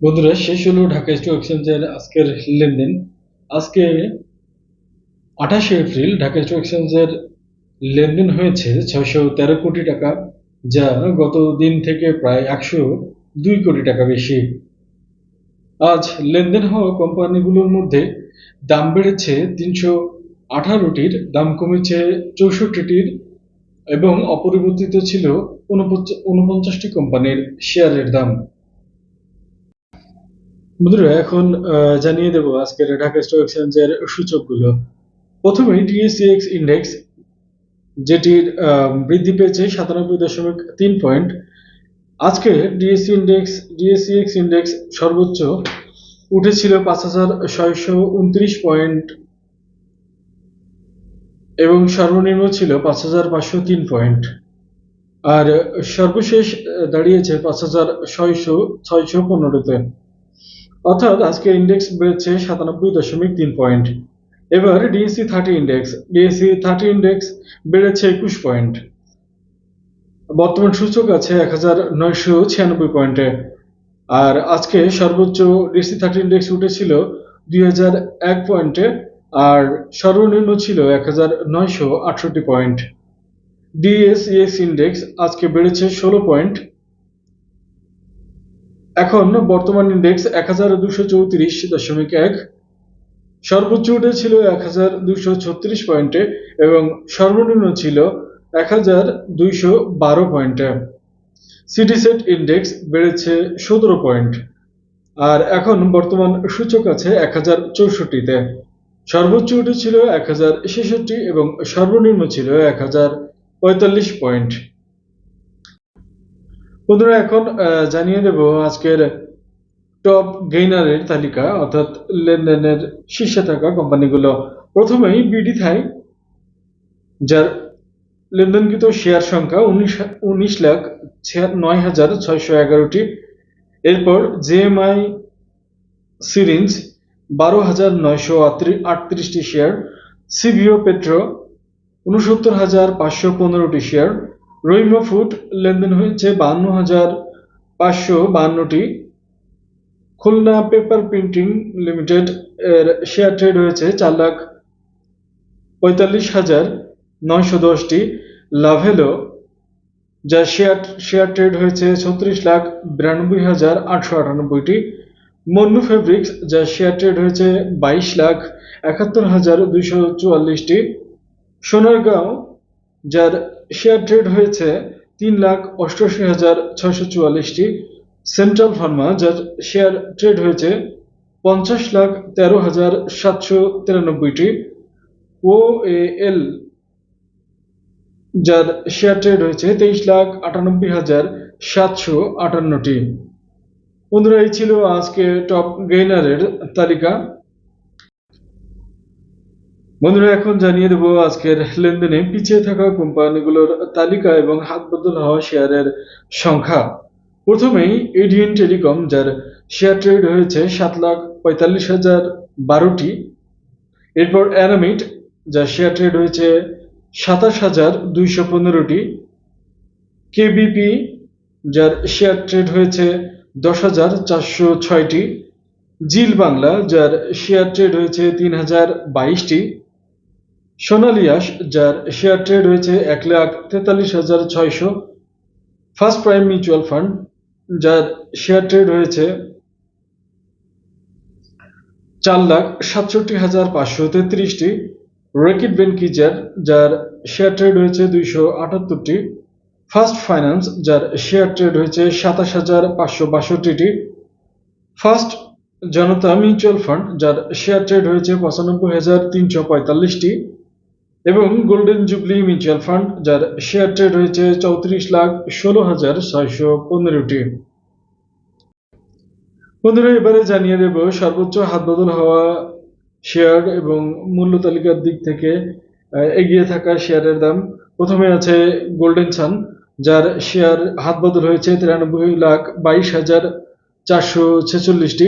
বন্ধুরা, শেষ হলো ঢাকা স্টক এক্সচেঞ্জের আজকের লেনদেন। আজকে আঠাশে এপ্রিল ঢাকা স্টক এক্সচেঞ্জের লেনদেন হয়েছে ছয়শো তেরো কোটি টাকা, যা গত দিন থেকে প্রায় একশো দুই কোটি টাকা বেশি। আজ লেনদেন হওয়া কোম্পানিগুলোর মধ্যে দাম বেড়েছে তিনশো আঠারোটির, দাম কমেছে চৌষট্টিটির এবং অপরিবর্তিত ছিল উনপঞ্চাশটি কোম্পানির শেয়ারের দাম। বন্ধুরা, এখন জানিয়ে দেব আজকের ঢাকা স্টক এক্সচেঞ্জের সূচকগুলো। প্রথমে ডিএসিএক্স ইন্ডেক্স যেটির বৃদ্ধি পেয়েছে সাতানব্বই দশমিক তিন পয়েন্ট। আজকে ডিএসসি ইন্ডেক্স ডিএসিএক্স ইন্ডেক্স সর্বোচ্চ উঠেছিল পাঁচ হাজার ছয়শো উনত্রিশ পয়েন্ট এবং সর্বনিম্ন ছিল পাঁচ হাজার পাঁচশো তিন পয়েন্ট। আর সর্বশেষ দাঁড়িয়েছে পাঁচ হাজার ছয়শো ছয়শো পনেরোতে। অর্থাৎ আজকে ইন্ডেক্স বেড়েছে সাতানব্বই দশমিক তিন পয়েন্ট এবার DSE thirty index DSE thirty index বেড়েছে একুশ পয়েন্ট বর্তমান সূচক আছে এক হাজার নয়শো ছিয়ানব্বই পয়েন্টে আর আজকে সর্বোচ্চ ডিএসসি থার্টি ইন্ডেক্স উঠেছিল দুই হাজার এক পয়েন্টে আর সর্বনিম্ন ছিল এক হাজার নয়শো আটষট্টি পয়েন্ট ডিএসইএক্স ইন্ডেক্স আজকে বেড়েছে ষোলো পয়েন্ট এখন বর্তমান ইন্ডেক্স এক হাজার দুশো চৌত্রিশ দশমিক এক। সর্বোচ্চ উঠেছিল এক হাজার দুশো ছত্রিশ পয়েন্টে এবং সর্বনিম্ন ছিল এক হাজার দুইশো বারো পয়েন্টে। সিটিসেট ইন্ডেক্স বেড়েছে সতেরো পয়েন্ট। আর এখন বর্তমান সূচক আছে এক হাজার চৌষট্টিতে। সর্বোচ্চ উঠেছিল এক হাজার ছেষট্টি এবং সর্বনিম্ন ছিল এক হাজার পঁয়তাল্লিশ পয়েন্ট। বন্ধুরা, এখন জানিয়ে দেব আজকের টপ গেইনারের তালিকা, অর্থাৎ লেনদেনের শীর্ষে থাকা কোম্পানিগুলো। প্রথমেই বিডি থাই যার লেনদেনকৃত শেয়ার সংখ্যা উনিশ উনিশ লাখ নয় হাজার ছয়শো এগারোটি। এরপর জেএমআই সিরিঞ্জ, বারো হাজার নয়শো আটত্রিশটি শেয়ার। সিভিও পেট্রো, উনসত্তর হাজার পাঁচশো পনেরোটি শেয়ার। রহিমা ফুড লেনদেন হয়েছে বান্ন হাজার পাঁচশো বান্নটি। খুলনা পেপার প্রিন্টিং লিমিটেড এর শেয়ার ট্রেড হয়েছে চার লাখ পঁয়তাল্লিশ হাজার নয়শো দশটি। লাভেলো যার শেয়ার শেয়ার ট্রেড হয়েছে ছত্রিশ লাখ বিরানব্বই হাজার আটশো আটানব্বইটি। মন্নু ফেব্রিক্স যার শেয়ার ট্রেড হয়েছে বাইশ লাখ একাত্তর হাজার দুইশো চুয়াল্লিশটি। সোনারগাঁও যার শেয়ার ট্রেড হয়েছে তিন লাখ অষ্টআশি হাজার ছয়শো চুয়াল্লিশটি। সেন্ট্রাল ফার্মা যার শেয়ার ট্রেড হয়েছে পঞ্চাশ লাখ তেরো হাজার সাতশো তিরানব্বইটি। ও এল যার শেয়ার ট্রেড হয়েছে তেইশ লাখ আটানব্বই হাজার সাতশো আটান্নটি। বন্ধুরা, এই ছিল আজকে টপ গেইনারের তালিকা। বন্ধুরা, এখন জানিয়ে দেবো আজকের লেনদেনে পিছিয়ে থাকা কোম্পানিগুলোর তালিকা এবং হাত বদল হওয়া শেয়ারের সংখ্যা। প্রথমেই এডিএন টেলিকম, যার শেয়ার ট্রেড হয়েছে সাত লাখ পঁয়তাল্লিশ হাজার বারোটি। এরপর অ্যারামিট যার শেয়ার ট্রেড হয়েছে সাতাশ হাজার দুইশো পনেরোটি। কেবিপি, যার শেয়ার ট্রেড হয়েছে দশ হাজার চারশো ছয়টি। জিল বাংলা, যার শেয়ার ট্রেড হয়েছে তিন হাজার বাইশটি। সোনালিয়াস যার শেয়ার ট্রেড হয়েছে এক লাখ তেতাল্লিশ হাজার ছয়শো। ফার্স্ট প্রাইম মিউচুয়াল ফান্ড যার শেয়ার ট্রেড হয়েছে চার লাখ সাতষট্টি হাজার পাঁচশো তেত্রিশটি। রেকিট বেনকিজার যার শেয়ার ট্রেড হয়েছে দুইশো আটাত্তরটি। ফার্স্ট ফাইন্যান্স যার শেয়ার ট্রেড হয়েছে সাতাশ হাজার পাঁচশো বাষট্টিটি। ফার্স্ট জনতা মিউচুয়াল ফান্ড যার শেয়ার ট্রেড হয়েছে পঁচানব্বই হাজার তিনশো পঁয়তাল্লিশটি। এবং গোল্ডেন জুবলি মিউচুয়াল ফান্ড যার শেয়ার ট্রেড হয়েছে চৌত্রিশ লাখ ষোলো হাজার ছয়শো পনেরোটি। বন্ধুরা, এবারে জানিয়ে দেব সর্বোচ্চ হাত বদল হওয়া শেয়ার এবং মূল্য তালিকার দিক থেকে এগিয়ে থাকা শেয়ারের দাম। প্রথমে আছে গোল্ডেন সান যার শেয়ার হাত বদল হয়েছে তিরানব্বই লাখ বাইশ হাজার চারশো ছেচল্লিশটি।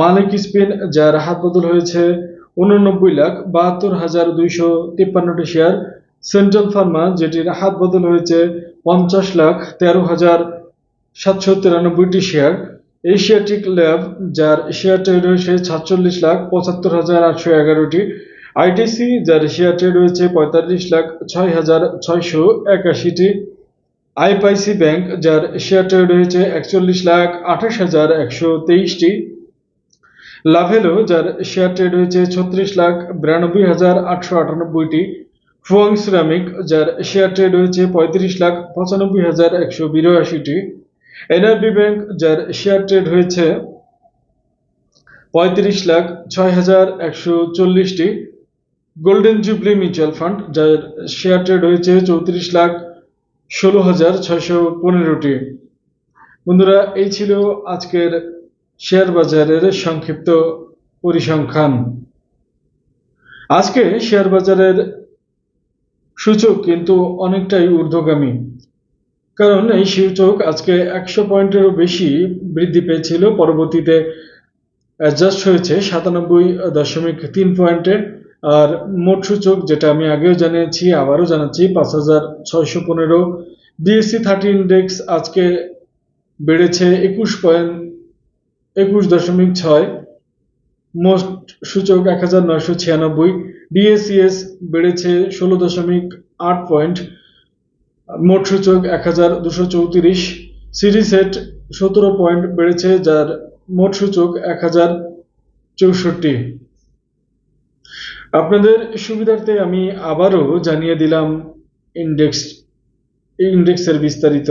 মালিক স্পিন, যার হাত বদল হয়েছে উননব্বই লাখ বাহাত্তর হাজার দুইশো তিপ্পান্নটি শেয়ার। সেন্ট্রাল ফার্মা, যেটির হাত বদল হয়েছে পঞ্চাশ লাখ তেরো হাজার সাতশো তিরানব্বইটি শেয়ার। এশিয়াটিক ল্যাব, যার শেয়ার ট্রেড হয়েছে সাতচল্লিশ লাখ পঁচাত্তর হাজার আটশো এগারোটি। আইটিসি, যার শেয়ার ট্রেড হয়েছে পঁয়তাল্লিশ লাখ ছয় হাজার ছয়শো একাশিটি। আইপাইসি ব্যাংক, যার শেয়ার ট্রেড হয়েছে একচল্লিশ লাখ আঠাশ হাজার একশো তেইশটি। লাভেলো, যার শেয়ার ট্রেড হয়েছে ছত্রিশ লাখ বিরানব্বই হাজার আটশো আটানব্বইটি। ফুয়াং সিরামিক, যার শেয়ার ট্রেড হয়েছে পঁয়ত্রিশ লাখ পঁচানব্বই হাজার একশো বিরাশিটি। এনআরবি ব্যাংক, যার শেয়ার ট্রেড হয়েছে পঁয়ত্রিশ লাখ ছয় হাজার একশো চল্লিশটি। গোল্ডেন জুবলি মিউচুয়াল ফান্ড, যার শেয়ার ট্রেড হয়েছে চৌত্রিশ লাখ ষোলো হাজার ছয়শো পনেরোটি। বন্ধুরা, এই ছিল আজকের শেয়ার বাজারের সংক্ষিপ্ত পরিসংখ্যান। আজকে শেয়ার বাজারের সূচক কিন্তু অনেকটাই ঊর্ধ্বগামী, কারণ এই সূচক আজকে একশো পয়েন্টেরও বেশি বৃদ্ধি পেয়েছিল। পরবর্তীতে অ্যাডজাস্ট হয়েছে সাতানব্বই দশমিক তিন পয়েন্টে। আর মোট সূচক যেটা আমি আগেও জানিয়েছি, আবারও জানাচ্ছি, পাঁচ হাজার ছয়শো পনেরো। বিএসসি থার্টি ইন্ডেক্স আজকে বেড়েছে একুশ পয়েন্ট একুশ দশমিক ছয়, মোট সূচক এক হাজার নয়শো ছিয়ানব্বই। ডিএসিএস বেড়েছে ষোলো দশমিক আট পয়েন্ট, মোট সূচক এক হাজার দুশো চৌত্রিশ। সিরিসেট সতেরো পয়েন্ট বেড়েছে, যার মোট সূচক এক হাজার চৌষট্টি। আপনাদের সুবিধার্থে আমি আবারও জানিয়ে দিলাম ইন্ডেক্স, ইন্ডেক্সের বিস্তারিত।